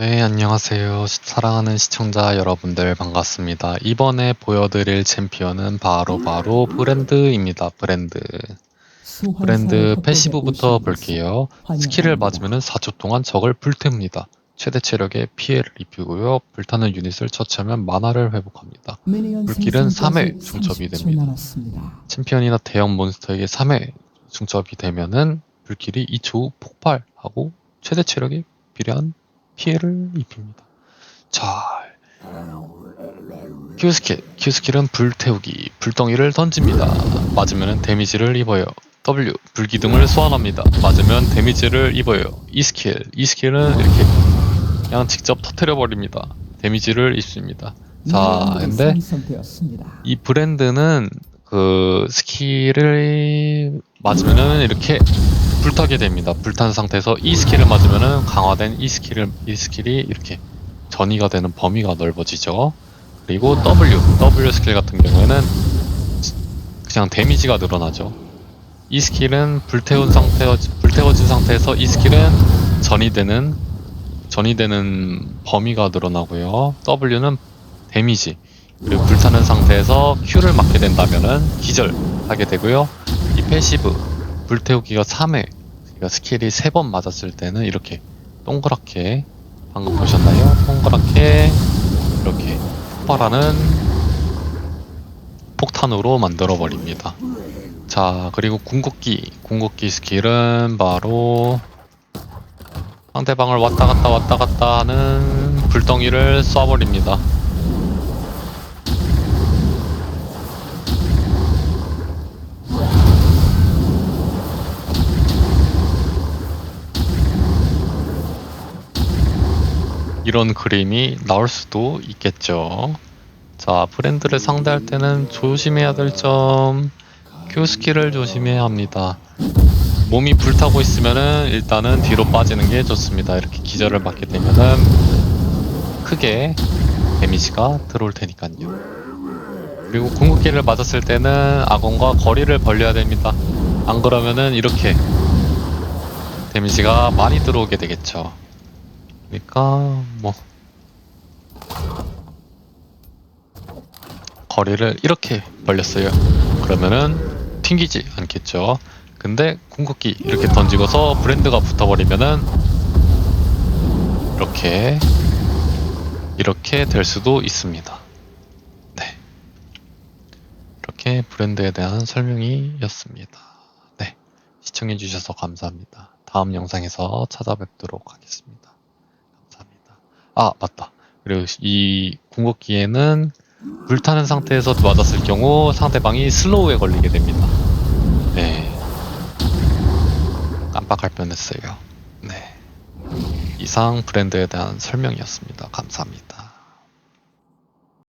네, 안녕하세요. 시- 사랑하는 시청자 여러분들 반갑습니다. 이번에 보여드릴 챔피언은 바로바로 브랜드입니다. 브랜드. 브랜드 패시브부터 볼게요. 스킬을 맞으면 4초 동안 적을 불태웁니다. 최대 체력에 피해를 입히고요. 불타는 유닛을 처치하면 만화를 회복합니다. 불길은 3회 중첩이 됩니다. 챔피언이나 대형 몬스터에게 3회 중첩이 되면은 불길이 2초 후 폭발하고 최대 체력에 비례한 피해를 입힙니다. 자, Q 스킬, Q 스킬은 불태우기, 불덩이를 던집니다. 맞으면 데미지를 입어요. W, 불기둥을 소환합니다. 맞으면 데미지를 입어요. E 스킬, E 스킬은 이렇게 그냥 직접 터트려 버립니다. 데미지를 입습니다. 자, 근데 이 브랜드는 그 스킬을 맞으면은 이렇게 불타게 됩니다. 불탄 상태에서 이 스킬을 맞으면은 강화된 이 스킬을 이 스킬이 이렇게 전이가 되는 범위가 넓어지죠. 그리고 W W 스킬 같은 경우에는 그냥 데미지가 늘어나죠. 이 스킬은 불태운 상태 불태워진 상태에서 이 스킬은 전이 되는 전이 되는 범위가 늘어나고요. W는 데미지 그리고 불타는 상태에서 Q를 맞게 된다면은 기절하게 되고요. 이 패시브 불태우기가 3회 그러니까 스킬이 3번 맞았을 때는 이렇게 동그랗게 방금 보셨나요? 동그랗게 이렇게 폭발하는 폭탄으로 만들어 버립니다. 자 그리고 궁극기 궁극기 스킬은 바로 상대방을 왔다 갔다 왔다 갔다 하는 불덩이를 쏴버립니다. 이런 그림이 나올 수도 있겠죠. 자, 브랜드를 상대할 때는 조심해야 될 점, 스킬을 조심해야 합니다. 몸이 불타고 있으면은 일단은 뒤로 빠지는 게 좋습니다. 이렇게 기절을 맞게 되면은 크게 데미지가 들어올 테니까요. 그리고 궁극기를 맞았을 때는 악원과 거리를 벌려야 됩니다. 안 그러면은 이렇게 데미지가 많이 들어오게 되겠죠. 그러니까 뭐 거리를 이렇게 벌렸어요. 그러면은 튕기지 않겠죠. 근데 궁극기 이렇게 던지고서 브랜드가 붙어버리면은 이렇게 이렇게 될 수도 있습니다. 네. 이렇게 브랜드에 대한 설명이었습니다. 네. 시청해주셔서 감사합니다. 다음 영상에서 찾아뵙도록 하겠습니다. 아, 맞다. 그리고 이 궁극기에는 불타는 상태에서 맞았을 경우 상대방이 슬로우에 걸리게 됩니다. 네. 깜빡할 뻔했어요. 네. 이상 브랜드에 대한 설명이었습니다. 감사합니다.